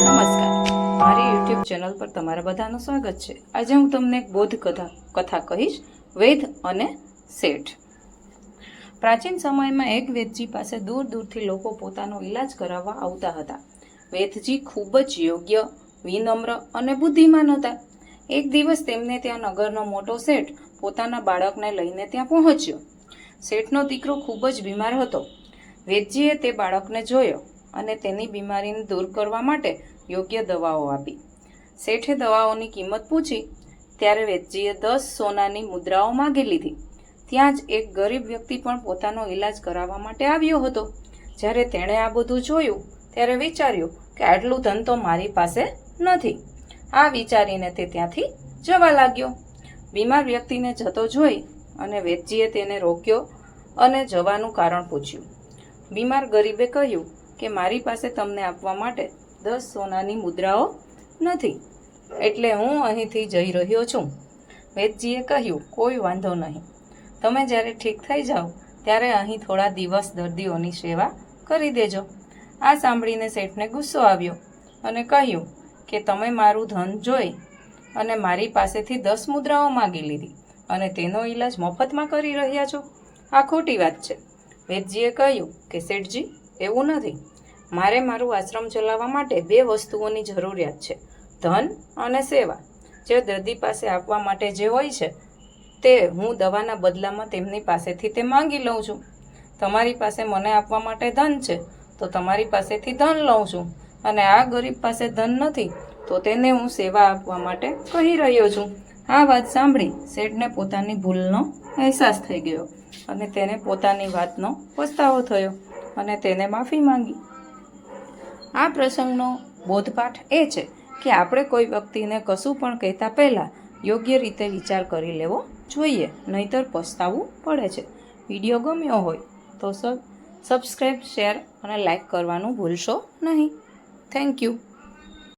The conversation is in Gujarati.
નમસ્કાર. મારી યુટ્યુબ ચેનલ પર તમારા બધાનું સ્વાગત છે. આજે હું તમને એક બોધ કથા કથા કહીશ, વેદ અને શેઠ. પ્રાચીન સમયમાં એક વેદજી પાસે દૂર દૂરથી લોકો પોતાનો ઈલાજ કરાવવા આવતા હતા. વેદજી ખૂબ જ યોગ્ય, વિનમ્ર અને બુદ્ધિમાન હતા. એક દિવસ તેમને ત્યાં નગરનો મોટો શેઠ પોતાના બાળકને લઈને ત્યાં પહોંચ્યો. શેઠનો દીકરો ખૂબ જ બીમાર હતો. વેદજીએ તે બાળકને જોયો અને તેની બીમારીને દૂર કરવા માટે યોગ્ય દવાઓ આપી. શેઠે દવાઓની કિંમત પૂછી, ત્યારે વેદજીએ દસ સોનાની મુદ્રાઓ માગી લીધી. ત્યાં જ એક ગરીબ વ્યક્તિ પણ પોતાનો ઈલાજ કરાવવા માટે આવ્યો હતો. જ્યારે તેણે આ બધું જોયું, ત્યારે વિચાર્યું કે આટલું ધન તો મારી પાસે નથી. આ વિચારીને તે ત્યાંથી જવા લાગ્યો. બીમાર વ્યક્તિને જતો જોઈ અને વેદજીએ તેને રોક્યો અને જવાનું કારણ પૂછ્યું. બીમાર ગરીબે કહ્યું કે, મારી પાસે તમને આપવા માટે દસ સોનાની મુદ્રાઓ નથી, એટલે હું અહીંથી જઈ રહ્યો છું. વેદજીએ કહ્યું, કોઈ વાંધો નહીં. તમે જ્યારે ઠીક થઈ જાઓ, ત્યારે અહીં થોડા દિવસ દર્દીઓની સેવા કરી દેજો. આ સાંભળીને શેઠને ગુસ્સો આવ્યો અને કહ્યું કે, તમે મારું ધન જોઈ અને મારી પાસેથી દસ મુદ્રાઓ માગી લીધી. અને તેનો ઈલાજ મફતમાં કરી રહ્યા છો? આ ખોટી વાત છે. વેદજીએ કહ્યું કે, શેઠજી, એવું નથી. મારે મારું આશ્રમ ચલાવવા માટે બે વસ્તુઓની જરૂરિયાત છે. ધન અને સેવા. જે દર્દી પાસે આપવા માટે જે હોય છે, તે હું દવાના બદલામાં તેમની પાસેથી તે માંગી લઉં છું. તમારી પાસે મને આપવા માટે ધન છે, તો તમારી પાસેથી ધન લઉં છું. અને આ ગરીબ પાસે ધન નથી, તો તેને હું સેવા આપવા માટે કહી રહ્યો છું. આ વાત સાંભળી શેઠને પોતાની ભૂલનો અહેસાસ થઈ ગયો અને તેને પોતાની વાતનો પસ્તાવો થયો અને તેને માફી માંગી. આ પ્રસંગનો બોધપાઠ એ છે કે આપણે કોઈ વ્યક્તિને કશું પણ કહેતા પહેલાં યોગ્ય રીતે વિચાર કરી લેવો જોઈએ, નહીતર પસ્તાવવું પડે છે. વીડિયો ગમ્યો હોય તો સબ સબસ્ક્રાઈબ શેર અને લાઈક કરવાનું ભૂલશો નહીં. Thank you.